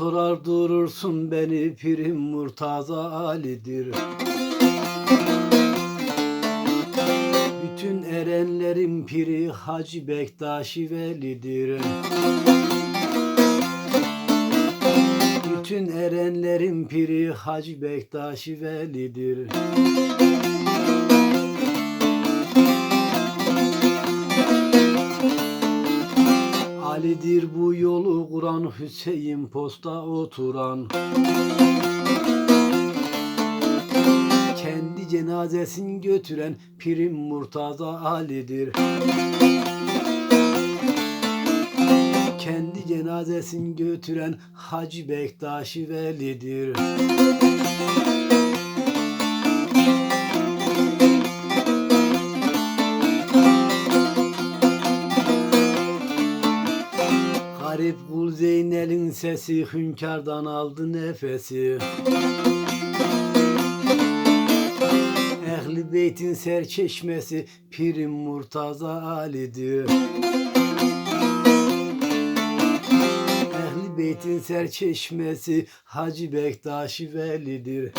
bulsun beni Pirim Murtaza Ali'dir. Bütün erenlerin piri Hacı Bektaşi Veli'dir. Bütün erenlerin piri Hacı Bektaşi Veli'dir. Ali'dir bu yolu kuran Hüseyin posta oturan. Kendi cenazesini götüren Pirim Murtaza Ali'dir. Kendi cenazesini götüren Hacı Bektaşi Veli'dir Garip kul Zeynel'in sesi hünkârdan aldı nefesi. Ehli beytin serçeşmesi Pirim Murtaza Ali'dir. Ehli beytin serçeşmesi Hacı Bektaşi Veli'dir.